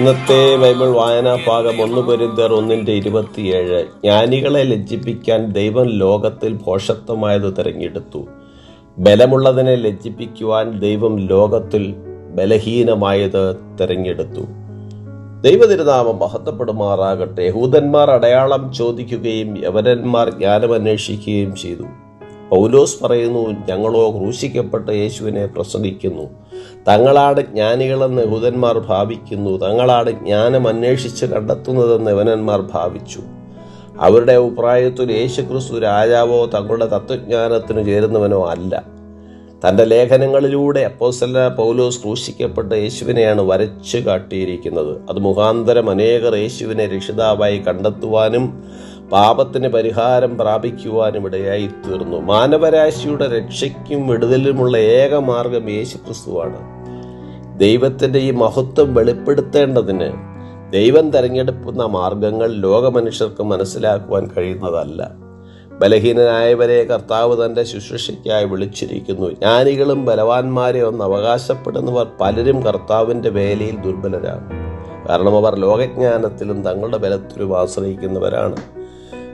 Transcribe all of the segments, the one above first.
ഇന്നത്തെ ബൈബിൾ വായനാ ഭാഗം ഒന്ന് പൊരുന്തർ ഒന്നിന്റെ ഇരുപത്തിയേഴ്. ജ്ഞാനികളെ ലജ്ജിപ്പിക്കാൻ ദൈവം ലോകത്തിൽ ഭോഷത്വമായത് തിരഞ്ഞെടുത്തു. ബലമുള്ളതിനെ ലജ്ജിപ്പിക്കുവാൻ ദൈവം ലോകത്തിൽ ബലഹീനമായത് തിരഞ്ഞെടുത്തു. ദൈവതിരുനാമം മഹത്വപ്പെടുമാറാകട്ടെ. യഹൂദന്മാർ അടയാളം ചോദിക്കുകയും യവനന്മാർ ജ്ഞാനം അന്വേഷിക്കുകയും ചെയ്തു. പൗലോസ് പറയുന്നു ഞങ്ങളോ ക്രൂശിക്കപ്പെട്ട യേശുവിനെ പ്രസംഗിക്കുന്നു. തങ്ങളാണ് ജ്ഞാനികളെന്ന് യഹൂദന്മാർ ഭാവിക്കുന്നു. തങ്ങളാണ് ജ്ഞാനം അന്വേഷിച്ച് കണ്ടെത്തുന്നതെന്ന് യവനന്മാർ ഭാവിച്ചു. അവരുടെ അഭിപ്രായത്തിൽ യേശുക്രിസ്തു രാജാവോ തങ്ങളുടെ തത്വജ്ഞാനത്തിന് ചേരുന്നവനോ അല്ല. തന്റെ ലേഖനങ്ങളിലൂടെ അപ്പോസല്ല പൗലോസ് ക്രൂശിക്കപ്പെട്ട യേശുവിനെയാണ് വരച്ചു കാട്ടിയിരിക്കുന്നത്. അത് മുഖാന്തരം അനേകർ യേശുവിനെ രക്ഷിതാവായി കണ്ടെത്തുവാനും പാപത്തിന് പരിഹാരം പ്രാപിക്കുവാനും ഇടയായി തീർന്നു മാനവരാശിയുടെ രക്ഷയ്ക്കും വിടുതലുമുള്ള ഏക മാർഗം യേശു ക്രിസ്തുവാണ് ദൈവത്തിന്റെ ഈ മഹത്വം വെളിപ്പെടുത്തേണ്ടതിന് ദൈവം തെരഞ്ഞെടുക്കുന്ന മാർഗങ്ങൾ ലോകമനുഷ്യർക്ക് മനസ്സിലാക്കുവാൻ കഴിയുന്നതല്ല. ബലഹീനനായവരെ കർത്താവ് തന്റെ ശുശ്രൂഷയ്ക്കായി വിളിച്ചിരിക്കുന്നു. ജ്ഞാനികളും ബലവാന്മാരെ ഒന്ന് അവകാശപ്പെടുന്നവർ പലരും കർത്താവിന്റെ വേലയിൽ ദുർബലരാണ്. കാരണം അവർ ലോകജ്ഞാനത്തിലും തങ്ങളുടെ ബലത്തിലും ആശ്രയിക്കുന്നവരാണ്.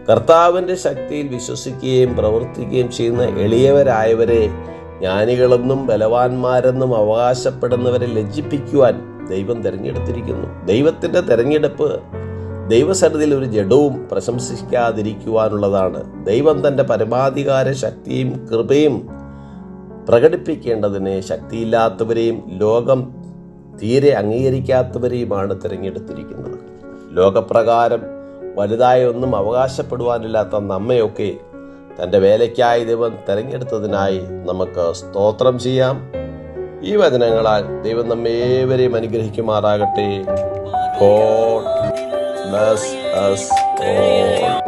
കർത്താവിന്റെ ശക്തിയിൽ വിശ്വസിക്കുകയും പ്രവർത്തിക്കുകയും ചെയ്യുന്ന എളിയവരായവരെ ജ്ഞാനികളെന്നും ബലവാന്മാരെന്നും അവകാശപ്പെടുന്നവരെ ലജ്ജിപ്പിക്കുവാൻ ദൈവം തിരഞ്ഞെടുത്തിരിക്കുന്നു. ദൈവത്തിന്റെ തിരഞ്ഞെടുപ്പ് ദൈവസന്നിധിയിൽ ഒരു ജഡവും പ്രശംസിക്കാതിരിക്കുവാനുള്ളതാണ്. ദൈവം തന്റെ പരമാധികാര ശക്തിയും കൃപയും പ്രകടിപ്പിക്കേണ്ടതിന് ശക്തിയില്ലാത്തവരെയും ലോകം തീരെ അംഗീകരിക്കാത്തവരെയുമാണ് തിരഞ്ഞെടുത്തിരിക്കുന്നത്. ലോകപ്രകാരം വലുതായ ഒന്നും അവകാശപ്പെടുവാനില്ലാത്ത നമ്മയൊക്കെ തന്റെ വേലയ്ക്കായി ദൈവം തിരഞ്ഞെടുത്തതിനായി നമുക്ക് സ്തോത്രം ചെയ്യാം ഈ വചനങ്ങളാൽ ദൈവം നമ്മേവരെയും അനുഗ്രഹിക്കുമാറാകട്ടെ ഗോഡ് bless us all.